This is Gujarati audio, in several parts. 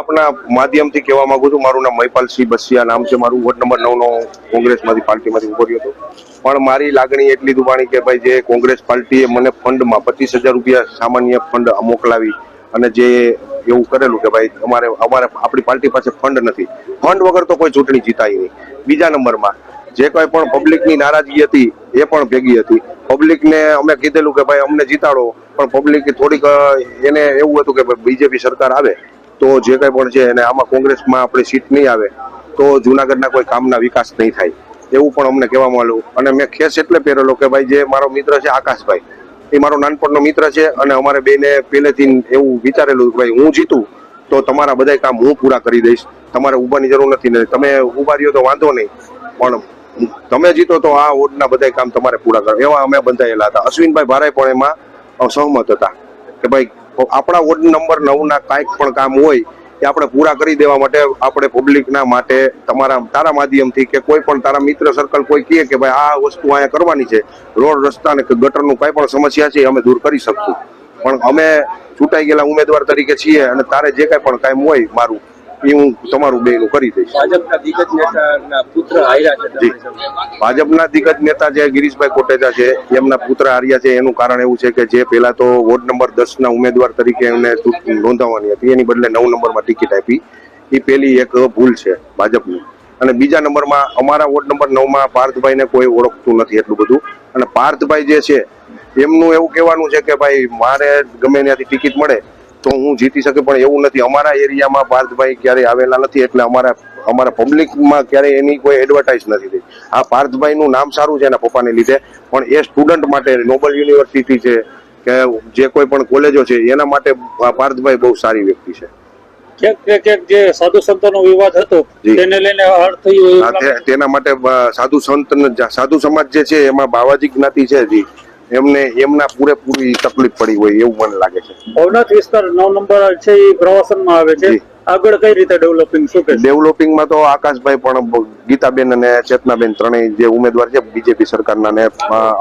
આપના માધ્યમથી કહેવા માંગુ છું, મારું નામ મહિપાલસિંહ બસિયા નામ છે, મારું વોર્ડ નંબર નવ નો કોંગ્રેસમાંથી પાર્ટીમાંથી ઊભો રહ્યો હતો પણ મારી લાગણી એટલી દુબાણી કે ભાઈ જે કોંગ્રેસ પાર્ટીએ મને ફંડમાં પચીસ હજાર રૂપિયા સામાન્ય ફંડ મોકલાવી અને જે એવું કરેલું કે ભાઈ અમારે અમારે આપણી પાર્ટી પાસે ફંડ નથી. ફંડ વગર તો કોઈ ચૂંટણી જીતાય નહીં. બીજા નંબરમાં જે કોઈ પણ પબ્લિકની નારાજગી હતી એ પણ ભેગી હતી. પબ્લિકને અમે કીધેલું કે ભાઈ અમને જીતાડો, પણ પબ્લિક થોડીક એને એવું હતું કે બીજેપી સરકાર આવે. તો જે કંઈ પણ છે એને આમાં કોંગ્રેસમાં આપણી સીટ નહીં આવે, તો જુનાગઢના કોઈ કામના વિકાસ નહીં થાય. એવું પણ અમને કહેવામાં આવ્યું અને મેં ખેસ એટલે પહેરેલો કે ભાઈ જે મારો મિત્ર છે આકાશભાઈ, એ મારો નાનપણનો મિત્ર છે અને અમારે બેને પહેલેથી એવું વિચારેલું કે ભાઈ હું જીતું, તો તમારા બધા કામ હું પૂરા કરી દઈશ. તમારે ઉભાની જરૂર નથી ને તમે ઊભા રહ્યો તો વાંધો નહીં. પણ તમે જીતો તો આ વોર્ડના બધા કામ તમારે પૂરા કરો. એવા અમે બંધાયેલા હતા. અશ્વિનભાઈ ભારે પણ એમાં સહમત હતા. કે ભાઈ આપણા વોર્ડ નંબર નવના કાંઈક પણ કામ હોય એ આપણે પૂરા કરી દેવા માટે આપણે પબ્લિકના માટે તમારા, તારા માધ્યમથી કે કોઈ પણ તારા મિત્ર સર્કલ કોઈ કહે કે ભાઈ આ વસ્તુ અહીંયા કરવાની છે, રોડ રસ્તા ને ગટરનું કાંઈ પણ સમસ્યા છે અમે દૂર કરી શકશું. પણ અમે ચૂંટાઈ ગયેલા ઉમેદવાર તરીકે છીએ અને તારે જે કાંઈ પણ કામ હોય મારું એ હું તમારું બેનું કરી દઈશ. ભાજપના દિગ્ગજ નેતા જે ગિરીશભાઈ કોટેચા છે એમના પુત્ર હાર્યા છે એનું કારણ એવું છે કે જે પહેલા તો વોર્ડ નંબર દસ ના ઉમેદવાર તરીકે એમને નોંધાવવાની હતી. એની બદલે નવ નંબરમાં ટિકિટ આપી. એ પેલી એક ભૂલ છે ભાજપની. અને બીજા નંબરમાં અમારા વોર્ડ નંબર નવમાં પાર્થભાઈને કોઈ ઓળખતું નથી એટલું બધું. અને પાર્થભાઈ જે છે એમનું એવું કહેવાનું છે કે ભાઈ મારે ગમે ત્યાંથી ટિકિટ મળે. તો હું જીતી શકે પણ એવું નથી. અમારા એરિયામાં પાર્થભાઈ ક્યારેય આવેલા નથી એટલે અમારા અમારા પબ્લિકમાં ક્યારેય એની કોઈ એડવર્ટાઇઝ નથી થઈ. આ પાર્થભાઈનું નામ સારું છે એના પપ્પાને લીધે પણ એ સ્ટુડન્ટ માટે નોબલ યુનિવર્સિટી છે કે જે કોઈ પણ કોલેજો છે એના માટે પાર્થભાઈ બહુ સારી વ્યક્તિ છે. ક્યાંક ક્યાંક જે સાધુ સંતોનો વિવાદ હતો તેને લઈને હળ થયું એવું આ તે- તેના માટે સાધુ સંત સાધુ સમાજ જે છે એમાં બાવાજી જ્ઞાતિ છે જી. એમને એમના પૂરેપૂરી તકલીફ પડી હોય એવું મને લાગે છે. ભવનાથ વિસ્તાર નવ નંબર છે એ પ્રવાસનમાં આવે છે. આગળ કઈ રીતે ડેવલપિંગ શું કે ડેવલપિંગમાં તો આકાશભાઈ પણ ગીતાબેન અને ચેતનાબેન ત્રણેય જે ઉમેદવાર છે બીજેપી સરકારના ને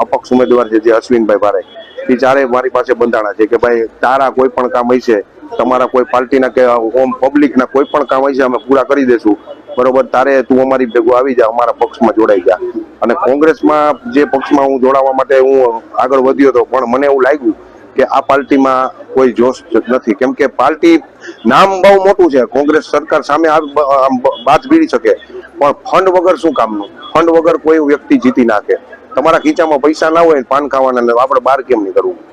અપક્ષ ઉમેદવાર છે જે અશ્વિનભાઈ ભારે. એ ચારે મારી પાસે બંધાણા છે કે ભાઈ તારા કોઈ પણ કામ હશે તમારા કોઈ પાર્ટીના કે ઓમ પબ્લિકના કોઈ પણ કામ હશે અમે પૂરા કરી દેશું. બરોબર, તારે તું અમારી ભેગું આવી જા, અમારા પક્ષમાં જોડાઈ જા. અને કોંગ્રેસમાં જે પક્ષમાં હું જોડાવા માટે હું આગળ વધ્યો હતો, પણ મને એવું લાગ્યું કે આ પાર્ટીમાં કોઈ જોશ નથી. કેમ કે પાર્ટી નામ બહુ મોટું છે. કોંગ્રેસ સરકાર સામે આવી બ- આમ બ- બાથ ભીડી શકે. પણ ફંડ વગર શું કામનું? ફંડ વગર કોઈ વ્યક્તિ જીતી નાખે. તમારા ખીચામાં પૈસા ના હોય પાન ખાવાના આપણે બહાર કેમ નહીં કરવું